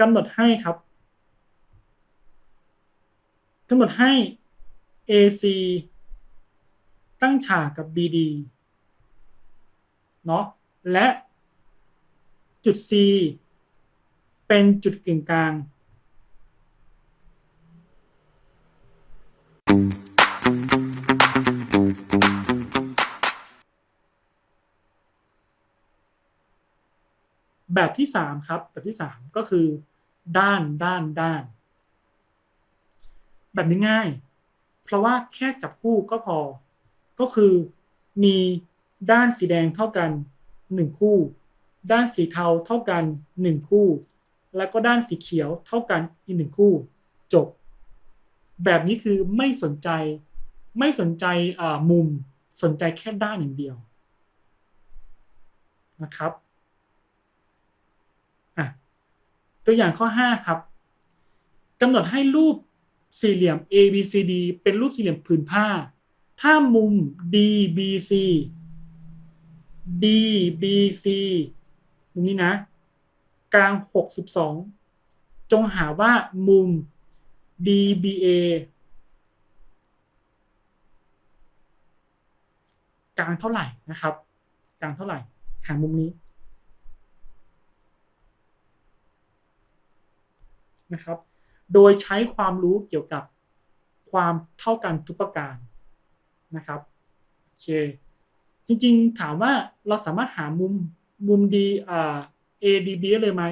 กำหนดให้ครับกำหนดให้ AC ตั้งฉากกับ BD เนาะและจุด C เป็นจุดกึ่งกลาง แบบที่สามครับ แบบที่สามก็คือ ด้านด้านด้าน แบบนี้ง่าย เพราะว่าแค่จับคู่ก็พอ ก็คือมีด้านสีแดงเท่ากันหนึ่งคู่ ด้านสีเทาเท่ากันหนึ่งคู่ แล้วก็ด้านสีเขียวเท่ากันอีกหนึ่งคู่ จบ แบบนี้คือไม่สนใจไม่สนใจมุมสนใจแค่ด้านอย่างเดียวนะครับอะ ตัวอย่างข้อ 5 ครับกำหนดให้รูปสี่เหลี่ยม ABCD เป็นรูปสี่เหลี่ยมผืนผ้า ถ้ามุม DBC DBC มุมนี้นะ กลาง 62 จงหาว่ามุม DBA กลางเท่าไหร่นะครับ กลางเท่าไหร่ หามุมนี้ นะครับ โดยใช้ความรู้เกี่ยวกับความเท่ากันทุกประการนะครับโอเคจริงๆถามว่าเราสามารถหามุมมุมดีอ่า ADB เลยไหม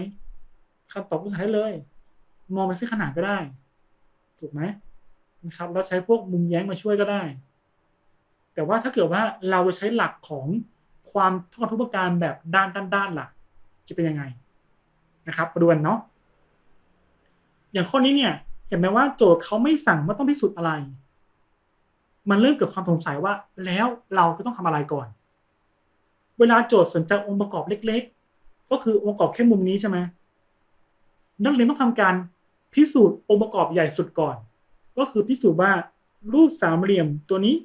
คำตอบก็ได้เลย มองไปที่ขนาดก็ได้ ถูกไหมนะครับเราใช้พวกมุมแย้งมาช่วยก็ได้ แต่ว่าถ้าเกิดว่าเราจะใช้หลักของความเท่ากันทุกประการแบบด้านด้านด้านลักจะเป็นยังไงนะครับมาดูกันเนาะ อย่างข้อนี้เนี่ยเห็นไหมว่าโจทย์เขาไม่สั่งว่าต้องพิสูจน์อะไร มันเริ่มเกิดความสงสัยว่าแล้วเราจะต้องทำอะไรก่อน เวลาโจทย์สนใจองค์ประกอบเล็ก ๆ ก็คือองค์ประกอบแค่มุมนี้ใช่ไหมนักเรียนต้องทำการพิสูจน์องค์ประกอบใหญ่สุดก่อน ก็คือพิสูจน์ว่ารูปสามเหลี่ยมตัวนี้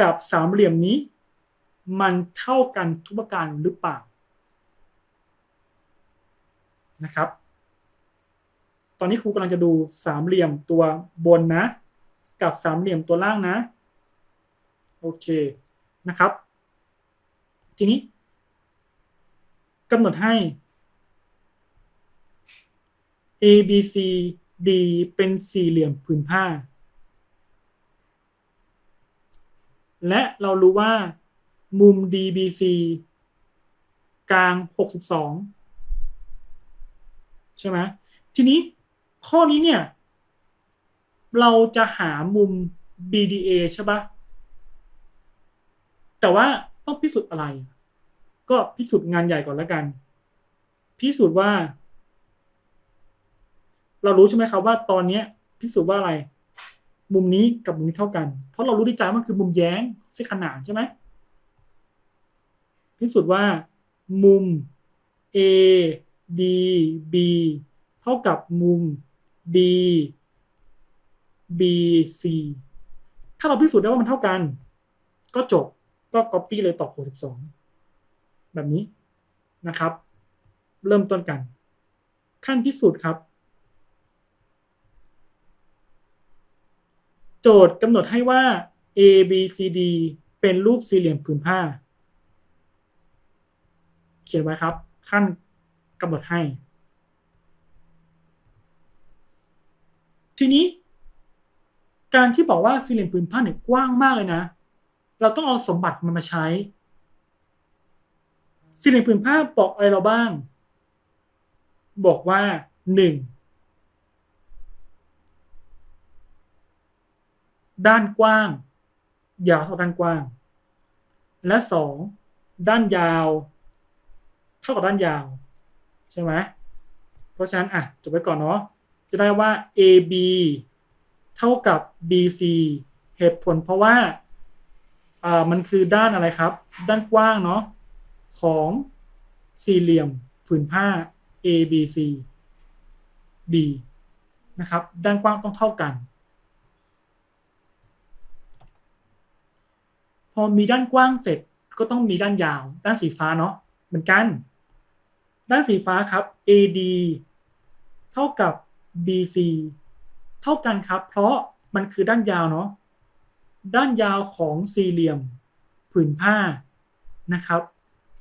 กับสามเหลี่ยมนี้ มันเท่ากันทุกประการหรือเปล่านะครับ ตอนนี้ครูกำลังจะดูสามเหลี่ยมตัวบนนะ กับสามเหลี่ยมตัวล่างนะ โอเคนะครับ ทีนี้กำหนดให้ A B C D เป็นสี่เหลี่ยมผืนผ้า และเรารู้ว่ามุม DBC กลาง 62 ใช่ไหมทีนี้ ข้อนี้เนี่ย เราจะหามุม BDA ใช่ปะแต่ว่าต้องพิสูจน์อะไร ก็พิสูจน์งานใหญ่ก่อนแล้วกัน พิสูจน์ว่า เรารู้ใช่ไหมครับว่าตอนนี้พิสูจน์ว่าอะไร มุมนี้กับมุมนี้เท่ากัน เพราะเรารู้ดีใจมันคือมุมแย้งเส้นขนานใช่ไหมพิสูจน์ว่า มุม A D B เท่ากับมุม B B C ถ้าเราพิสูจน์ได้ว่ามันเท่ากัน ก็จบก็ copy เลยตอบ62 แบบนี้นะครับ เริ่มต้นกัน ขั้นพิสูจน์ครับ โจทย์กำหนดให้ว่า A B C D เป็นรูปสี่เหลี่ยมผืนผ้า เขียนไว้ครับ ขั้นกำหนดให้ ทีนี้ การที่บอกว่าสี่เหลี่ยมผืนผ้าเนี่ยกว้างมากเลยนะ เราต้องเอาสมบัติมันมาใช้สี่เหลี่ยมผืนผ้าบอกอะไรเราบ้าง บอกว่าหนึ่งด้านกว้าง ยาวเท่าด้านกว้าง และสองด้านยาวเท่ากับด้านยาว ใช่ไหมเพราะฉะนั้นอะจบไว้ก่อนเนาะ จะได้ว่า AB เท่ากับ BC เหตุผลเพราะว่าอ่ามันคือด้านอะไรครับ ด้านกว้างเนาะของสี่เหลี่ยมผืนผ้า ABC D นะครับ ด้านกว้างต้องเท่ากัน พอมีด้านกว้างเสร็จก็ต้องมีด้านยาว ด้านสีฟ้าเนาะเหมือนกัน ด้านสีฟ้าครับ AD เท่ากับ BC เท่ากันครับ เพราะมันคือด้านยาวเนาะด้านยาวของสี่เหลี่ยมผืนผ้านะครับ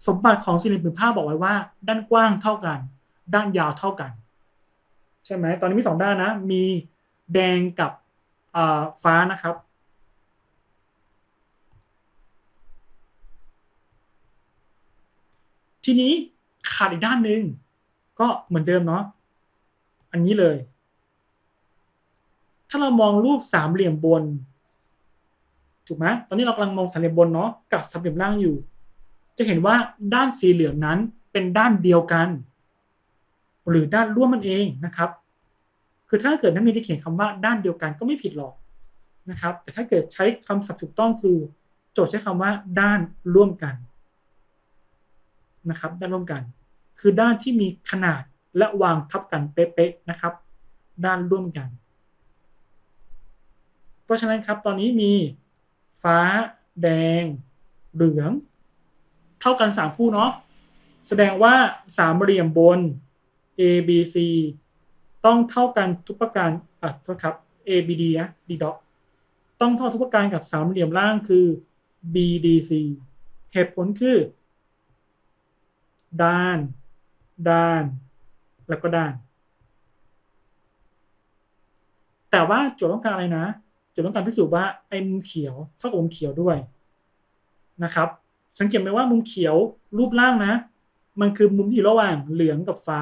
สมบัติของสี่เหลี่ยมผืนผ้าบอกไว้ว่า ด้านกว้างเท่ากัน ด้านยาวเท่ากัน ใช่ไหมตอนนี้มีสองด้านนะ มีแดงกับฟ้านะครับทีนี้ขาดอีกด้านหนึ่งก็เหมือนเดิมเนาะ อันนี้เลย ถ้าเรามองรูปสามเหลี่ยมบน ถูกไหมตอนนี้เรากำลังมองสามเหลี่ยมบนเนาะกับสามเหลี่ยมล่างอยู่ จะเห็นว่าด้านสีเหลืองนั้นเป็นด้านเดียวกัน หรือด้านร่วมมันเองนะครับ คือถ้าเกิดนักเรียนที่เขียนคำว่าด้านเดียวกันก็ไม่ผิดหรอกนะครับ แต่ถ้าเกิดใช้คำศัพท์ถูกต้องคือ โจทย์ใช้คำว่า ด้านร่วมกันนะครับด้านร่วมกัน คือด้านที่มีขนาด และวางทับกันเป๊ะๆนะครับ ด้านร่วมกัน เพราะฉะนั้นครับตอนนี้มีฟ้า แดง เหลือง เท่ากัน 3 คู่เนาะแสดงว่าสามเหลี่ยมบน A B C ต้องเท่ากันทุกประการอะโทษครับ A B D นะ D dot ต้องเท่าทุกประการกับสามเหลี่ยมล่างคือ B D C เหตุผลคือ ด้าน ด้าน แล้วก็ด้าน แต่ว่าโจทย์ต้องการอะไรนะโจทย์ต้องการพิสูจน์ว่าไอ้มุมเขียวเท่ากับมุมเขียวด้วยนะครับ สังเกตไหมว่ามุมเขียวรูปล่างนะ มันคือมุมที่อยู่ระหว่างเหลืองกับฟ้า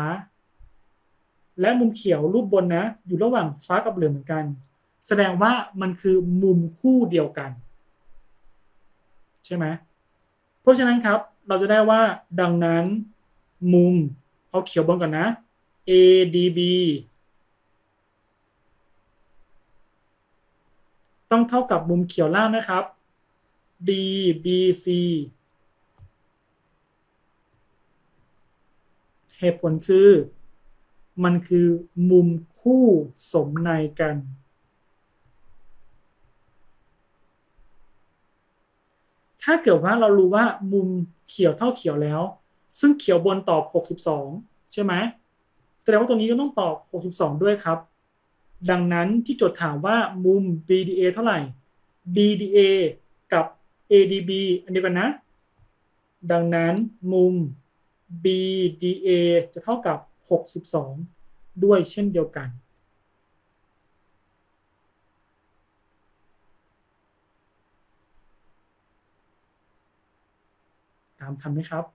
และมุมเขียวรูปบนนะ อยู่ระหว่างฟ้ากับเหลืองเหมือนกัน แสดงว่ามันคือมุมคู่เดียวกัน ใช่ไหมเพราะฉะนั้นครับเราจะได้ว่าดังนั้นมุมเอาเขียวบนก่อนนะ ADB ต้องเท่ากับมุมเขียวล่างนะครับ DBC เหตุผลคือ มันคือมุมคู่สมในกัน ถ้าเกิดว่าเรารู้ว่ามุมเขียวเท่าเขียวแล้ว ซึ่งเขียวบนตอบ 62 ใช่ไหม แสดงว่าตัวนี้ก็ต้องตอบ 62 ด้วยครับ ดังนั้นที่โจทย์ถามว่ามุม BDA เท่าไหร่ BDA กับ ADB อันเดียวกันนะ ดังนั้นมุม BDA จะเท่ากับ 62 ด้วยเช่นเดียวกันตามทันไหมครับ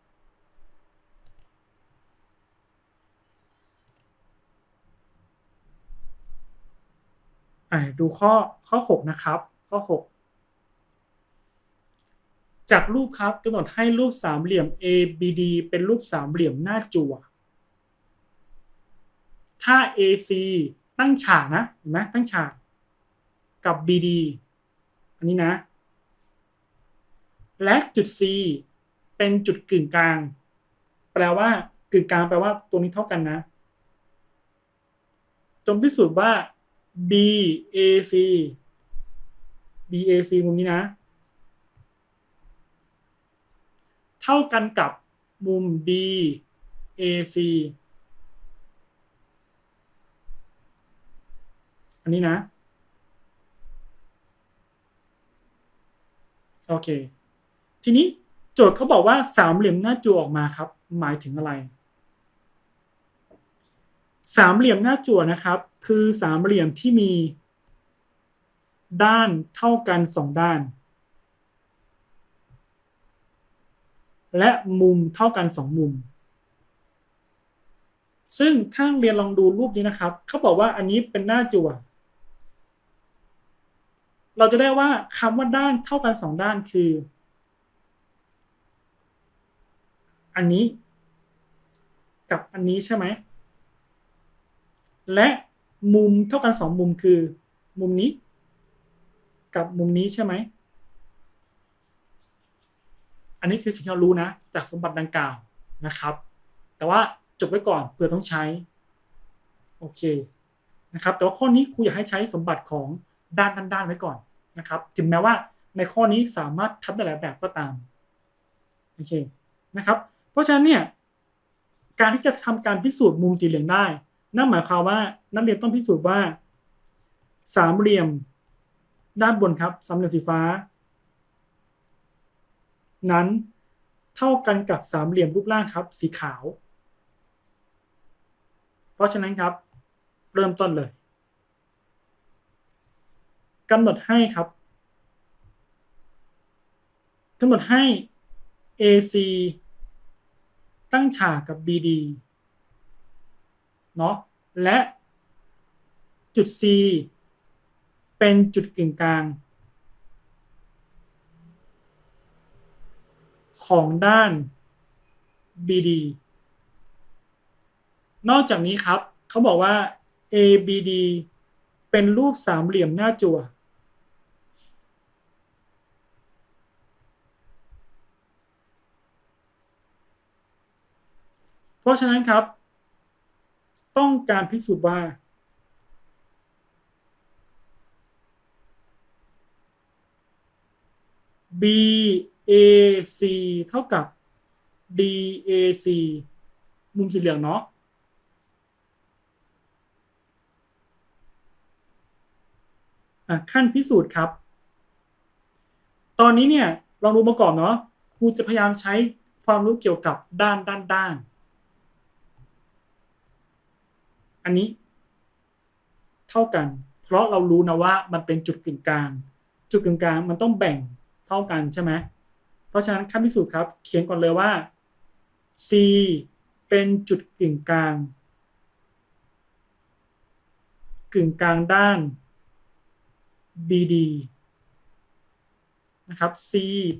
ดูข้อข้อ 6 นะครับ ข้อ 6 จากรูปครับกำหนดให้รูปสามเหลี่ยม ABD เป็นรูปสามเหลี่ยมหน้าจั่วถ้า AC ตั้งฉากนะเห็นไหมตั้งฉากกับ BD อันนี้นะ และจุด C เป็นจุดกึ่งกลาง แปลว่ากึ่งกลางแปลว่าตัวนี้เท่ากันนะ จนพิสูจน์ว่า BAC BAC มุมนี้นะ เท่ากันกับมุม DAC อันนี้นะ โอเค ทีนี้โจทย์เขาบอกว่าสามเหลี่ยมหน้าจั่วออกมาครับ หมายถึงอะไร สามเหลี่ยมหน้าจั่วนะครับ คือสามเหลี่ยมที่มี ด้านเท่ากันสองด้าน และมุมเท่ากันสองมุม ซึ่งถ้าเรียนลองดูรูปนี้นะครับเขาบอกว่าอันนี้เป็นหน้าจั่วเราจะได้ว่าคำว่าด้านเท่ากันสองด้านคือ อันนี้ กับอันนี้ใช่ไหมและ มุมเท่ากันสองมุมคือ มุมนี้ กับมุมนี้ใช่ไหม อันนี้คือสิ่งที่เรารู้นะ จากสมบัติดังกล่าวนะครับ แต่ว่าจบไว้ก่อนเพื่อต้องใช้ โอเคนะครับ แต่ว่าข้อนี้ครูอยากให้ใช้สมบัติของด้านด้านๆไว้ก่อนนะครับ ถึงแม้ว่าในข้อนี้สามารถทำได้หลายแบบก็ตามโอเคนะครับ เพราะฉะนั้นเนี่ยการที่จะทำการพิสูจน์มุมสีเหลืองได้ นั่นหมายความว่านักเรียนต้องพิสูจน์ว่า สามเหลี่ยมด้านบนครับสามเหลี่ยมสีฟ้า นั้นเท่ากันกับสามเหลี่ยมรูปร่างครับ สีขาว เพราะฉะนั้นครับ เริ่มต้นเลยกำหนดให้ครับกำหนดให้ AC ตั้งฉากกับ BD เนาะและจุด C เป็นจุดกึ่งกลาง ของด้าน BD นอกจากนี้ครับเขาบอกว่า ABD เป็นรูปสามเหลี่ยมหน้าจั่วเพราะฉะนั้นครับ ต้องการพิสูจน์ว่า BAC เท่ากับ DAC มุมสีเหลืองเนาะขั้นพิสูจน์ครับ ตอนนี้เนี่ยลองดูมาก่อนเนาะครูจะพยายามใช้ความรู้เกี่ยวกับด้านด้านด้าน อันนี้ เท่ากัน เพราะเรารู้นะว่ามันเป็นจุดกึ่งกลาง จุดกึ่งกลางมันต้องแบ่งเท่ากันใช่ไหมเพราะฉะนั้นขั้นพิสูจน์ครับ เขียนก่อนเลยว่า C เป็นจุดกึ่งกลาง กึ่งกลางด้าน BD นะครับ C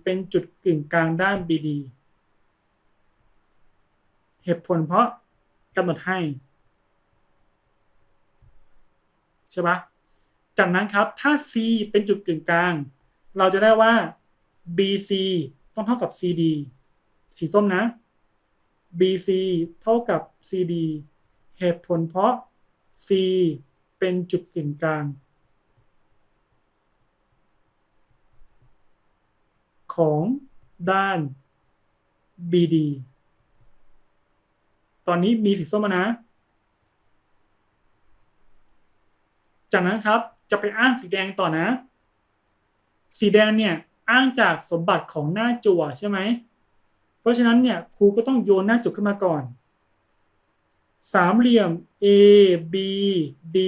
เป็นจุดกึ่งกลางด้าน BD เหตุผลเพราะกำหนดให้ ใช่ปะจากนั้นครับถ้า C เป็นจุดกึ่งกลาง เราจะได้ว่า BC ต้องเท่ากับ CD สีส้มนะ BC เท่ากับ CD เหตุผลเพราะ C เป็นจุดกึ่งกลาง ของด้าน BD ตอนนี้มีสีส้มนะ จากนั้นครับจะไปอ้างสีแดงต่อนะ สีแดงเนี่ยอ้างจากสมบัติของหน้าจั่วใช่ไหม เพราะฉะนั้นเนี่ยครูก็ต้องโยนหน้าจั่วขึ้นมาก่อน สามเหลี่ยม A B D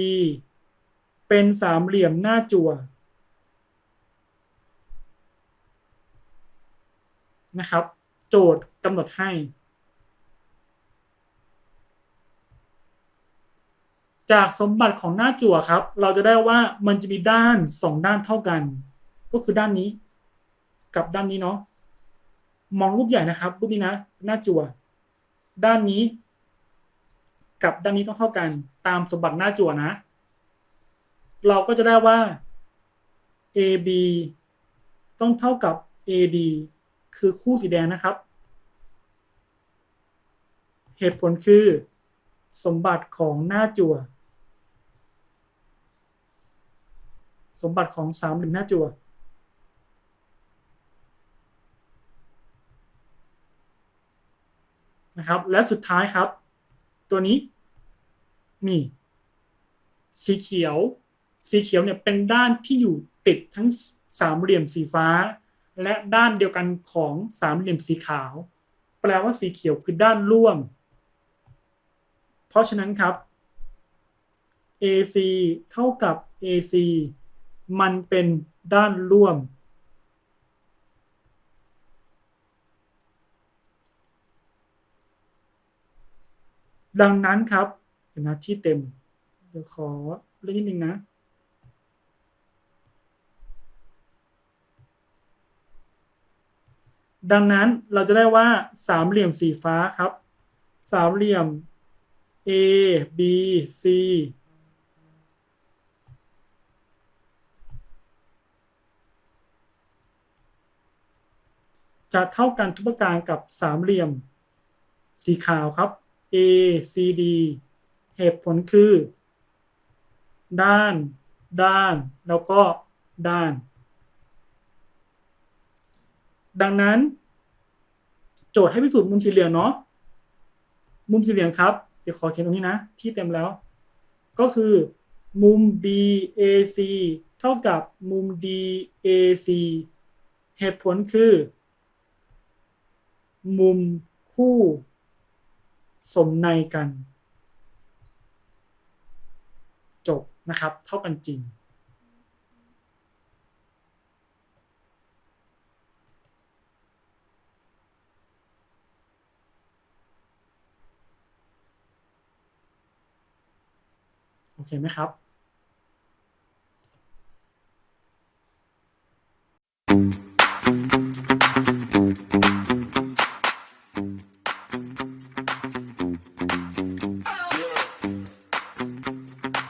เป็นสามเหลี่ยมหน้าจั่วนะครับ โจทย์กำหนดให้ จากสมบัติของหน้าจั่วครับ เราจะได้ว่ามันจะมีด้านสองด้านเท่ากัน ก็คือด้านนี้ กับด้านนี้เนาะมองรูปใหญ่นะครับรูปนี้นะหน้าจั่ว ด้านนี้ กับด้านนี้ต้องเท่ากัน ตามสมบัติหน้าจั่วนะ เราก็จะได้ว่า AB ต้องเท่ากับ AD คือคู่สีแดงนะครับ เหตุผลคือ สมบัติของหน้าจั่ว สมบัติของสามเหลี่ยมหน้าจั่วนะครับ และสุดท้ายครับ ตัวนี้นี่สีเขียว สีเขียวเนี่ยเป็นด้านที่อยู่ติดทั้งสามเหลี่ยมสีฟ้า และด้านเดียวกันของสามเหลี่ยมสีขาว แปลว่าสีเขียวคือด้านร่วม เพราะฉะนั้นครับ AC เท่ากับ AC มันเป็นด้านร่วม ดังนั้นครับเดี๋ยวนะที่เต็ม เดี๋ยวขอเล่นนิดนึงนะดังนั้นเราจะได้ว่าสามเหลี่ยมสีฟ้าครับ สามเหลี่ยม A B C จะเท่ากันทุกประการกับสามเหลี่ยม สีขาวครับ A C D เหตุผลคือ ด้าน ด้าน แล้วก็ด้าน ดังนั้น โจทย์ให้พิสูจน์มุมสี่เหลี่ยมเนาะ มุมสี่เหลี่ยมครับ เดี๋ยวขอเขียนตรงนี้นะ ที่เต็มแล้ว ก็คือมุม BAC เท่ากับมุม DAC เหตุผลคือ มุมคู่สมในกัน จบนะครับ เท่ากันจริง โอเคไหมครับ Thank